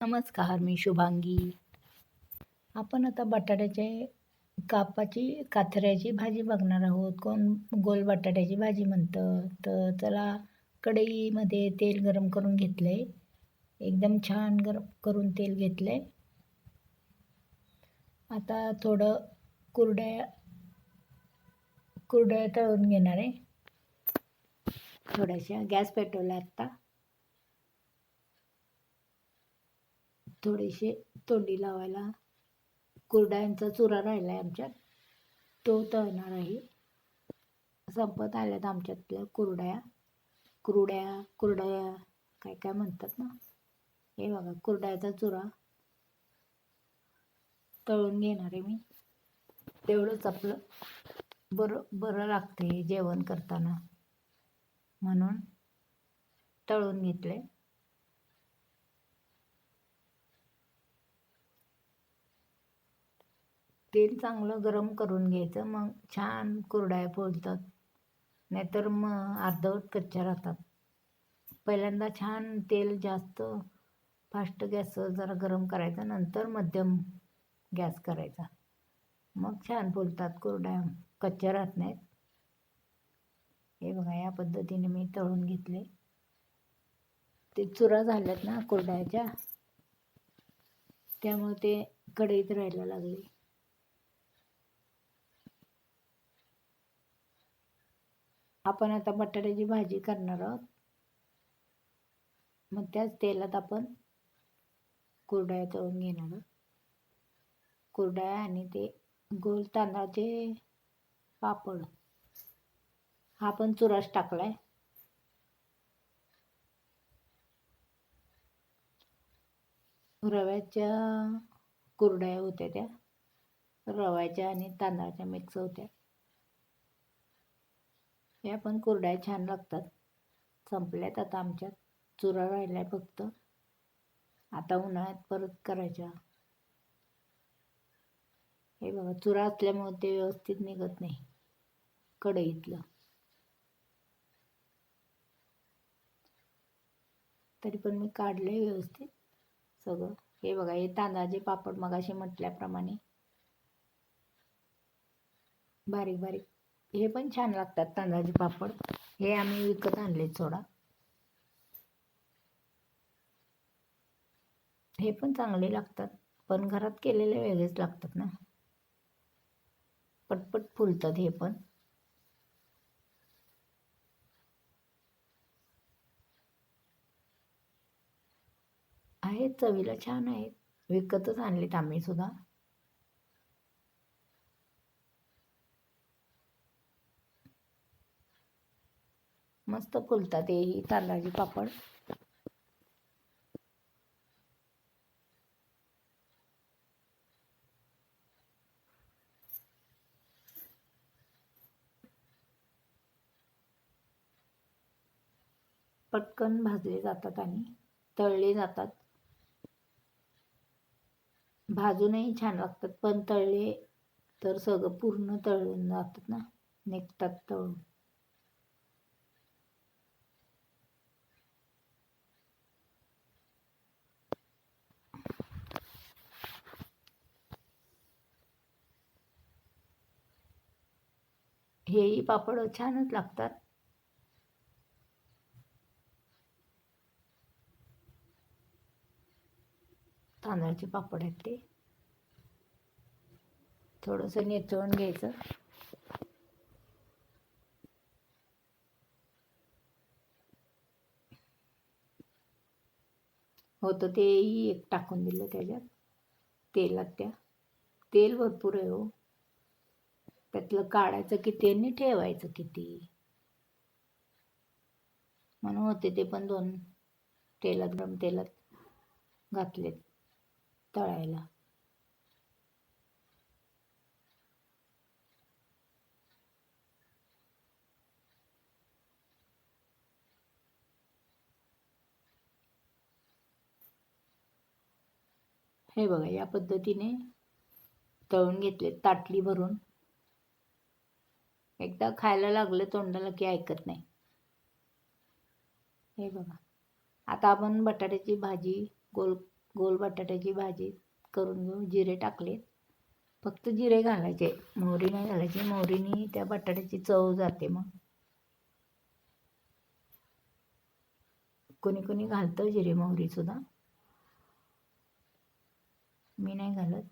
नमस्कार मी शुभांगी. आपण आता बटाट्याचे कापाची काथऱ्याची भाजी बघणार आहोत. कोण गोल बटाट्याची भाजी म्हणतं? तर चला कढईमध्ये तेल गरम करून घेतलं आहे एकदम छान गरम करून तेल घेतलं आहे आता थोडं कुरड्या कुरड्या तळून घेणार आहे. थोड्याशा गॅस पेटवला आत्ता. थोडेसे तोंडी लावायला. कुरड्यांचा चुरा राहिला आहे आमच्यात. तो तळणार आहे. संपत आल्यात आमच्यातल्या कुरड्या. कुरड्या कुरड्या काय काय म्हणतात ना? हे बघा कुरड्याचा चुरा. तळून घेणार आहे मी. तेवढंच आपलं बरं बरं लागते जेवण करताना. म्हणून तळून घेतले तेल चांगलं गरम करून घ्यायचं मग छान कुरड्या फोडतात. नाहीतर मग अर्धवट कच्च्या राहतात. पहिल्यांदा छान तेल जास्त फास्ट गॅस जरा गरम करायचा नंतर मध्यम गॅस करायचा. मग छान फुलतात कुरड्या कच्च्या राहत नाहीत. हे बघा या पद्धतीने मी तळून घेतले. ते चुरा झाल्यात ना कुरड्याच्या त्यामुळे ते कढईत राहायला लागले. आपण आता बटाट्याची भाजी करणार आहोत. मग त्याच तेलात आपण कुरडया तळून घेणार आहोत. कुरडया आणि ते गोल तांदळाचे पापड. हा पण चुराच टाकलाय. रव्याच्या कुरड्या होत्या त्या. रव्याच्या आणि तांदळाच्या मिक्स होत्या. या पण कुरड्या छान लागतात. संपल्यात आता आमच्यात चुरा राहिलाय फक्त. आता उन्हाळ्यात परत करायच्या. हे बघा चुरा असल्यामुळे ते व्यवस्थित निघत नाही. कढईतलं तरी पण मी काढले व्यवस्थित सगळं. हे बघा हे तांदळाचे पापड मगाशी म्हटल्याप्रमाणे बारीक बारीक हे पण छान लागतात तांदळाचे पापड. हे आम्ही विकत आणले सोडा. हे पण चांगले लागतात पण घरात केलेले वेगळेच लागतात ना. पटपट फुलतात हे पण. आहेत चवीला छान आहेत. विकतच आणलेत आम्ही सुद्धा. मस्त फुलतात ही तांदळाची पापड. पटकन भाजले जातात आणि तळले जातात. भाजूनही छान लागतात पण तळले तर सगळं पूर्ण तळून जातात ना निघतात तळून. हेही पापड छानच लागतात. तांदळाचे पापड आहेत ते. थोडंसं नेचवून घ्यायचं. होतं तेही एक टाकून दिलं त्याच्यात. तेलात त्या. तेल भरपूर आहे हो. त्यातलं काढायचं किती आणि ठेवायचं किती? म्हणून होते ते पण दोन तेलात गरम तेलात घातलेत तळायला. हे बघा या पद्धतीने तळून घेतले ताटली भरून. एकदा खायला लागलं तोंडाला की ऐकत नाही. हे बघा. आता आपण बटाट्याची भाजी गोल गोल बटाट्याची भाजी करून घेऊ जिरे टाकले. फक्त जिरे घालायचे. मोहरी नाही घालायची. मोहरीने त्या बटाट्याची चव जाते मग. कोणी कोणी घालतं जिरे मोहरीसुद्धा मी नाही घालत.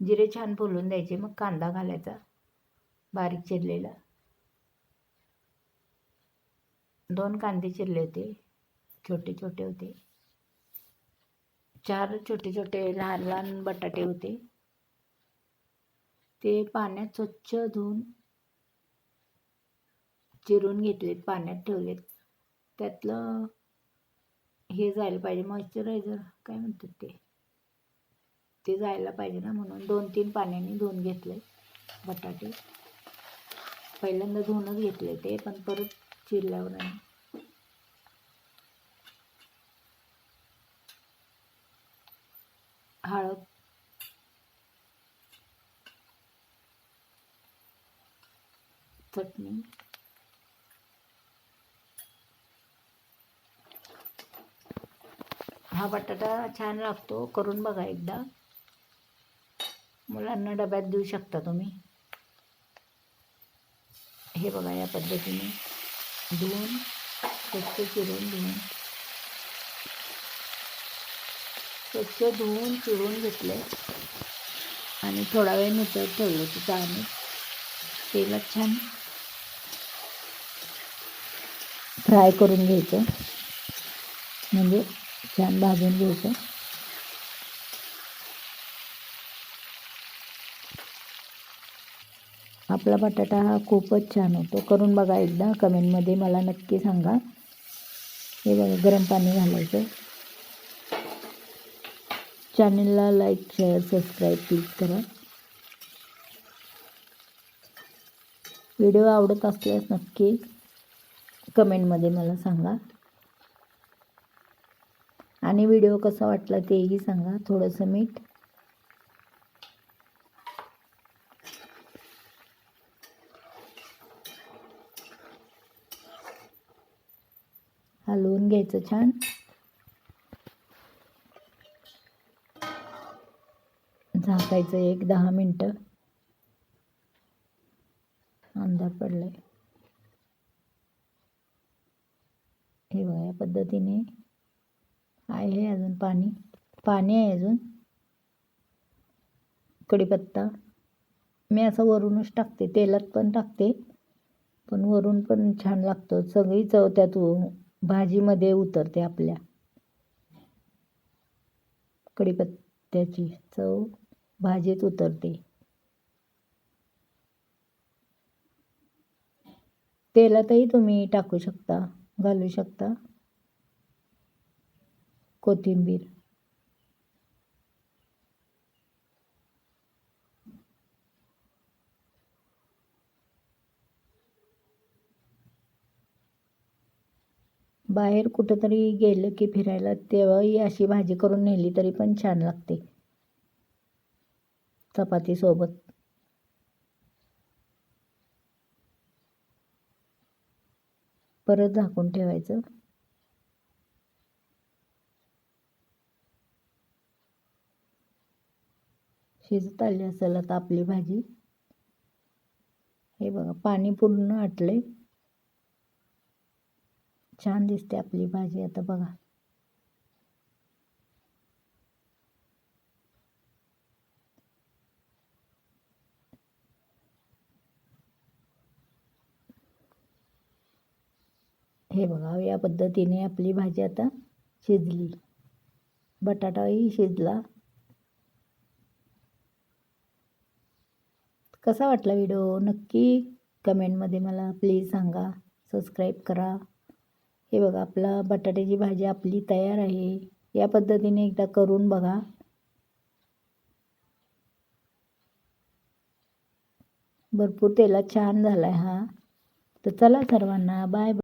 जिरे छान फुलून द्यायचे. मग कांदा घालायचा. बारीक चिरलेला. दोन कांदे चिरले होते छोटे छोटे होते. चार छोटे छोटे लहान लहान बटाटे होते. ते पाण्यात स्वच्छ धुवून चिरून घेतलेत पाण्यात ठेवलेत. त्यातलं हे जायला पाहिजे मॉइश्चरायझर काय म्हणतात ते? ते जायला पाहिजे ना म्हणून दोन तीन पाण्याने धुवून घेतले बटाटे. पहिल्यांदा धुवूनच घेतले ते पण परत चिरल्यावर नाही हळद. चटणी. हा बटाटा छान लागतो करून बघा एकदा. मुलांना डब्यात देऊ शकता तुम्ही. हे बघा या पद्धतीने. धुवून स्वच्छ चिरून धुवून स्वच्छ धुवून चिरून घेतले. आणि थोडा वेळ निसत ठेवलं होतं आम्ही तेलात छान फ्राय करून घ्यायचं. म्हणजे छान भाजून घ्यायचं. आपला बटाटा हा खूपच छान होतो. करून बघा एकदा कमेंटमध्ये मला नक्की सांगा. हे बघा गरम पाणी घालायचं. चॅनलला लाईक शेअर सबस्क्राईब प्लीज करा. व्हिडिओ आवडत असल्यास नक्की कमेंटमध्ये मला सांगा. आणि व्हिडिओ कसा वाटला तेही सांगा. थोडंसं मीठ हलवून घ्यायचं छान. झाकायचं एक दहा मिनटं. अंधार पडलाय. हे बघा या पद्धतीने आहे अजून पाणी. पाणी आहे अजून. कढीपत्ता. मी असं वरूनच टाकते तेलात पण टाकते. पण वरून पण छान लागतं. सगळी चव त्यात भाजीमध्ये उतरते आपल्या. कढीपत्त्याची चव भाजीत उतरते. तेलातही तुम्ही टाकू शकता घालू शकता. कोथिंबीर. बाहेर कुठंतरी गेलं की फिरायला तेव्हाही अशी भाजी करून नेली तरी पण छान लागते. चपातीसोबत परत झाकून ठेवायचं. शिजत आली असेल आता आपली भाजी. हे बघा पाणी पूर्ण आटले छान दिसते आपली भाजी. आता बघा. हे बघा या पद्धतीने आपली भाजी आता शिजली. बटाटाही शिजला. कसा वाटला व्हिडिओ? नक्की कमेंटमध्ये मला प्लीज सांगा. सबस्क्राईब करा. हे बघा आपला बटाट्याची भाजी आपली तयार आहे. या पद्धतीने एकदा करून बघा. भरपूर तेलात छान झाला आहे हा. तर चला सर्वांना बाय